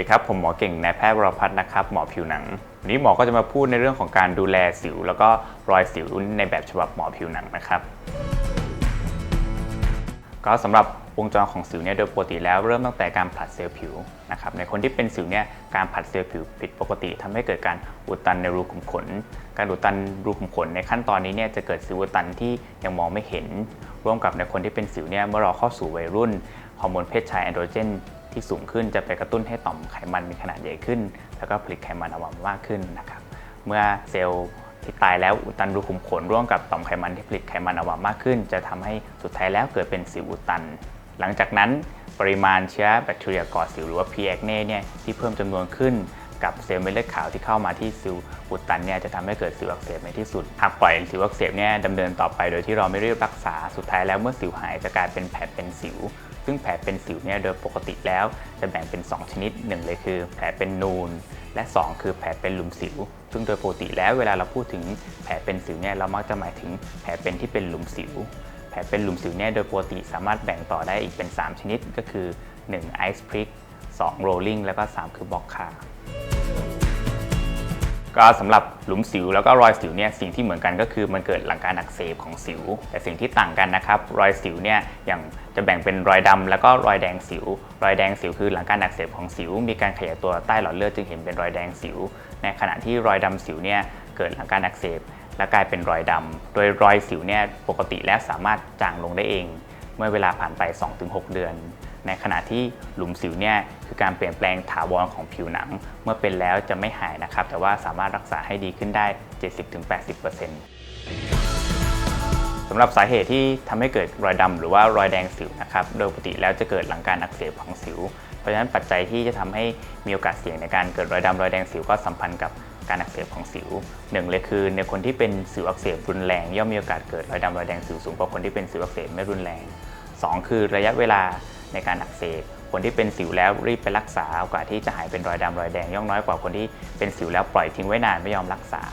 ดีครับ ผมหมอเก่งนายแพทย์วรพัฒน์นะครับ หมอผิวหนัง วันนี้หมอก็จะมาพูดในเรื่องของการดูแลสิว แล้วก็รอยสิวในแบบฉบับหมอผิวหนังนะครับ ก็สำหรับวงจรของสิวเนี่ยโดยปกติแล้วเริ่มตั้งแต่การผลัดเซลล์ผิวนะครับในคนที่เป็นสิวเนี่ยการผลัดเซลล์ผิวผิดปกติทำให้เกิดการอุดตันในรูขุมขน การอุดตันรูขุมขนในขั้นตอนนี้เนี่ยจะเกิดสิวอุดตันที่ยังมองไม่เห็น ร่วมกับในคนที่เป็นสิวเนี่ยเมื่อเราเข้าสู่วัยรุ่นฮอร์โมนเพศชายแอนโดรเจน ที่สูงขึ้นจะไปกระตุ้นให้ต่อมไขมันมีขนาดใหญ่ขึ้น แล้วก็ผลิตไขมันออกมามากขึ้นนะครับเมื่อเซลล์ที่ตายแล้วอุดตันรูขุมขนร่วมกับต่อมไขมันที่ผลิตไขมันออกมามากขึ้น จะทำให้สุดท้ายแล้วเกิดเป็นสิวอุดตัน หลังจากนั้นปริมาณเชื้อแบคทีเรียก่อสิวหรือว่า P. acne เนี่ยที่เพิ่มจำนวนขึ้น กับเซลล์เม็ดเลือดขาวที่เข้ามาที่สิวอุดตันเนี่ยจะทำให้เกิดสิวอักเสบในที่สุด หากปล่อยสิวอักเสบเนี่ยดำเนินต่อไปโดยที่เราไม่รีบรักษาสุดท้ายแล้วเมื่อสิวหายจะกลายเป็นแผลเป็นสิว ซึ่งแผลเป็นสิวเนี่ยโดยปกติแล้วจะแบ่งเป็น 2 ชนิดหนึ่งเลยคือ แผลเป็นนูน และ 2 คือแผลเป็นหลุมสิว ซึ่งโดยปกติแล้วเวลาเราพูดถึงแผลเป็นสิวเนี่ยเรามักจะหมายถึงแผลเป็นที่เป็นหลุมสิวแผลเป็นหลุมสิวเนี่ยโดยปกติสามารถแบ่งต่อได้อีกเป็น 3 ชนิดก็คือ 1 Ice Prick 2 Rolling แล้วก็ 3 คือ Box คา ก็สำหรับหลุมสิวแล้วก็รอยสิวเนี่ยสิ่งที่เหมือนกันก็คือมันเกิดหลังการอักเสบของสิว แต่สิ่งที่ต่างกันนะครับรอยสิวเนี่ยอย่างจะแบ่งเป็นรอยดำแล้วก็รอยแดงสิว รอยแดงสิวคือหลังการอักเสบของสิว มีการขยายตัวใต้หลอดเลือดจึงเห็นเป็นรอยแดงสิว ในขณะที่รอยดำสิวเนี่ยเกิดหลังการอักเสบและกลายเป็นรอยดำโดยรอยสิวเนี่ยปกติแล้วสามารถจางลงได้เอง เมื่อเวลาผ่านไป 2-6 เดือน ในขณะที่หลุมสิวเนี่ยคือการเปลี่ยนแปลงถาวรของผิวหนัง เมื่อเป็นแล้วจะไม่หายนะครับ แต่ว่าสามารถรักษาให้ดีขึ้นได้ 70-80%สำหรับสาเหตุที่ทำให้เกิดรอยดำหรือว่ารอยแดงสิวนะครับ โดยปกติแล้วจะเกิดหลังการอักเสบของสิว เพราะฉะนั้นปัจจัยที่จะทำให้มีโอกาสเสี่ยงในการเกิดรอยดำรอยแดงสิวก็สัมพันธ์กับการอักเสบของสิวหนึ่งเลยคือในคนที่เป็นสิวอักเสบรุนแรง ย่อมมีโอกาสเกิดรอยดำรอยแดงสิวสูงกว่าคนที่เป็นสิวอักเสบไม่รุนแรง 2 คือระยะเวลา ในการอักเสบคนที่เป็นสิวแล้วรีบไปรักษาโอกาสที่จะหายเป็นรอยดำรอยแดงย่อมน้อยกว่าคนที่เป็นสิวแล้วปล่อยทิ้งไว้นานไม่ยอมรักษา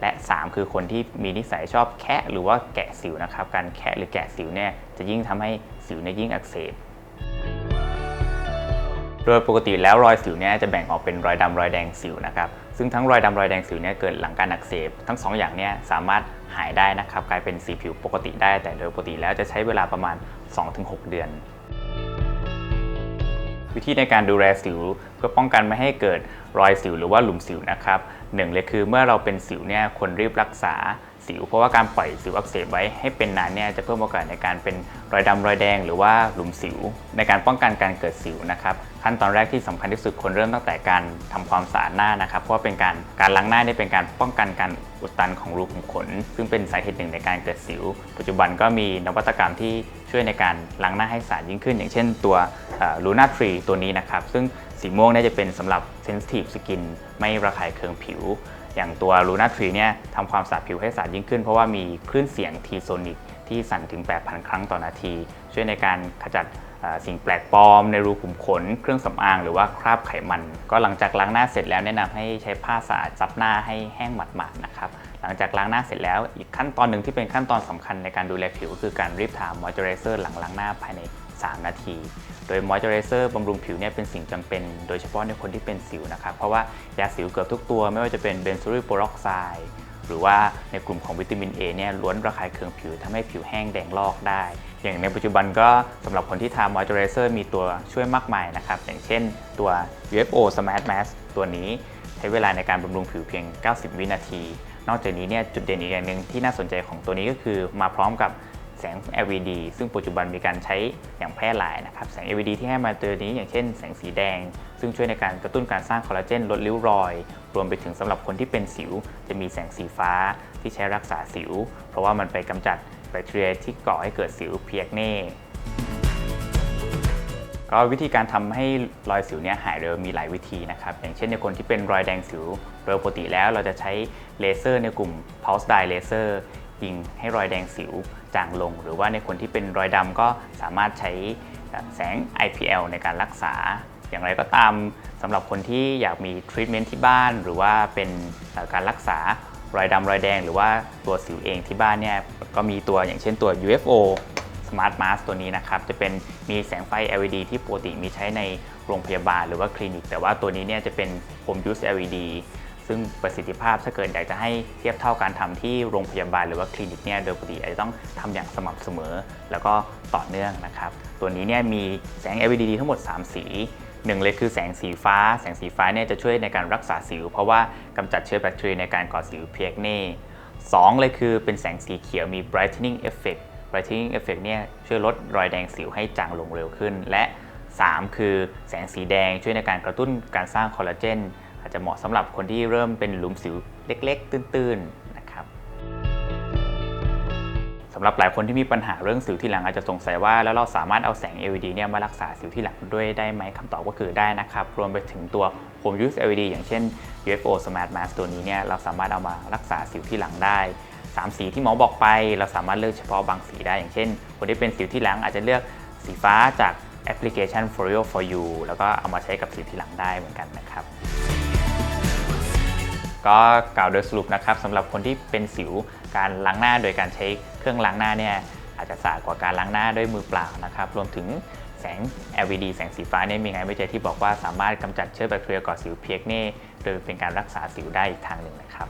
และ 3 คือคนที่มีนิสัยชอบแคะหรือว่าแกะสิวนะครับ การแคะหรือแกะสิวเนี่ยจะยิ่งทำให้สิวเนี่ยยิ่งอักเสบโดยปกติแล้วรอยสิวเนี่ยจะแบ่งออกเป็นรอยดำรอยแดงสิวนะครับซึ่งทั้งรอยดำรอยแดงสิวเนี่ยเกิดหลังการอักเสบ ทั้งสองอย่างเนี่ยสามารถหายได้นะครับกลายเป็นสีผิวปกติได้แต่โดยปกติแล้วจะใช้เวลาประมาณ 2-6 เดือน วิธีในการดูแลสิว เพื่อป้องกันไม่ให้เกิดรอยสิวหรือว่าหลุมสิวนะครับหนึ่งเลยคือเมื่อเราเป็นสิวเนี่ยควรรีบรักษา สิว เพราะว่าการปล่อยสิวอักเสบไว้ให้เป็นนานเนี่ยจะเพิ่มโอกาสในการเป็นรอยดำรอยแดง หรือว่าหลุมสิว ในการป้องกันการเกิดสิวนะครับขั้นตอนแรกที่สำคัญที่สุดควรเริ่มตั้งแต่การทำความสะอาดหน้านะครับ เพราะว่าเป็นการการล้างหน้าเนี่ยเป็นการป้องกันการอุดตันของรูขุมขน ซึ่งเป็นสาเหตุหนึ่งในการเกิดสิว ปัจจุบันก็มีนวัตกรรมที่ช่วยในการล้างหน้าให้สะอาดยิ่งขึ้น อย่างเช่นตัวลูน่าทรีตัวนี้นะครับ ซึ่งสีม่วงเนี่ยจะเป็นสำหรับ sensitive skin ไม่ระคายเคืองผิว อย่างตัวลูน่าทรีเนี่ยทำความสะอาดผิวให้สะอาดยิ่งขึ้น เพราะว่ามีคลื่นเสียงทีโซนิกที่สั่นถึง 8,000 ครั้งต่อนาที ช่วยในการขจัดสิ่งแปลกปลอม ในรูขุมขน เครื่องสำอาง หรือว่าคราบไขมัน ก็หลังจากล้างหน้าเสร็จแล้วแนะนำให้ใช้ผ้าสะอาดซับหน้าให้แห้งหมาดๆนะครับ หลังจากล้างหน้าเสร็จแล้วอีกขั้นตอนหนึ่งที่เป็นขั้นตอนสำคัญในการดูแลผิวก็คือการรีบทามอยเจอไรเซอร์หลังล้างหน้าภายใน 3 นาที โดยมอยเจอไรเซอร์บำรุงผิวเนี่ยเป็นสิ่งจำเป็นโดยเฉพาะในคนที่เป็นสิวนะครับ เพราะว่ายาสิวเกือบทุกตัวไม่ว่าจะเป็นเบนซูริโปรอกไซด์หรือว่าในกลุ่มของวิตามิน A เนี่ยล้วนระคายเคืองผิวทำให้ผิวแห้งแดงลอกได้ อย่างในปัจจุบันก็สำหรับคนที่ทามอยเจอไรเซอร์มีตัวช่วยมากมายนะครับ อย่างเช่นตัว UFO Smart Mask ตัวนี้ใช้เวลาในการบำรุงผิวเพียง 90 วินาที นอกจากนี้เนี่ยจุดเด่นอีกอย่างหนึ่งที่น่าสนใจของตัวนี้ก็คือมาพร้อมกับ แสง LED ซึ่งปัจจุบันมีการใช้อย่างแพร่หลายนะครับแสง LED ที่ให้มาตัวนี้อย่างเช่นแสงสีแดง ซึ่งช่วยในการกระตุ้นการสร้างคอลลาเจนลดริ้วรอย รวมไปถึงสำหรับคนที่เป็นสิว จะมีแสงสีฟ้าที่ใช้รักษาสิว เพราะว่ามันไปกำจัดแบคทีเรียที่ก่อให้เกิดสิวเพียกเน่ก็วิธีการทำให้รอยสิวเนี่ยหายเร็วมีหลายวิธีนะครับ อย่างเช่นในคนที่เป็นรอยแดงสิวโดยปกติแล้วเราจะใช้เลเซอร์ในกลุ่ม pulse dye laser ยิงให้รอยแดงสิวจางลง หรือว่าในคนที่เป็นรอยดำก็สามารถใช้แสง IPL ในการรักษา อย่างไรก็ตามสำหรับคนที่อยากมีทรีทเมนต์ที่บ้าน หรือว่าเป็นการรักษารอยดำรอยแดง หรือว่าตัวสิวเองที่บ้านเนี่ยก็มีตัวอย่างเช่นตัว UFO Smart Mask ตัวนี้นะครับ จะเป็นมีแสงไฟ LED ที่ปกติมีใช้ในโรงพยาบาลหรือว่าคลินิก แต่ว่าตัวนี้เนี่ยจะเป็น Home Use LED ซึ่งประสิทธิภาพถ้าเกิดอยากจะให้เทียบเท่าการทำที่โรงพยาบาลหรือว่าคลินิกเนี่ยโดยปกติอาจจะต้องทำอย่างสม่ำเสมอ แล้วก็ต่อเนื่องนะครับ ตัวนี้เนี่ยมีแสง LED ทั้งหมด 3 สีหนึ่งเลยคือแสงสีฟ้า แสงสีฟ้าเนี่ยจะช่วยในการรักษาสิว เพราะว่ากำจัดเชื้อแบคทีเรียในการก่อสิวเพียกเน่สองเลยคือเป็นแสงสีเขียวมี brightening effect brightening effect เนี่ยช่วยลดรอยแดงสิวให้จางลงเร็วขึ้น และ 3 คือแสงสีแดงช่วยในการกระตุ้นการสร้างคอลลาเจน อาจจะเหมาะสำหรับคนที่เริ่มเป็นหลุมสิวเล็ก ๆ ตื้นๆนะครับสำหรับหลายคนที่มีปัญหาเรื่องสิวที่หลังอาจจะสงสัยว่าแล้วเราสามารถเอาแสง LED เนี่ยมารักษาสิวที่หลังด้วยได้ไหมคำตอบก็คือได้นะครับ รวมไปถึงตัว Home Use LED อย่างเช่น UFO Smart Mask ตัวนี้เนี่ยเราสามารถเอามารักษาสิวที่หลังได้3สีที่หมอบอกไป เราสามารถเลือกเฉพาะบางสีได้อย่างเช่น คนที่เป็นสิวที่หลังอาจจะเลือกสีฟ้าจากแอปพลิเคชัน For You for You แล้วก็เอามาใช้กับสิวที่หลังได้เหมือนกันนะครับ ก็กล่าวโดยสรุปนะครับสำหรับคนที่เป็นสิวการล้างหน้าโดยการใช้เครื่องล้างหน้าเนี่ยอาจจะสะอาดกว่าการล้างหน้าด้วยมือเปล่านะครับรวมถึงแสง LED แสงสีฟ้าเนี่ยมีงานวิจัยที่บอกว่าสามารถกำจัดเชื้อแบคทีเรียก่อสิวเพียกเน่โดยเป็นการรักษาสิวได้อีกทางหนึ่งนะครับ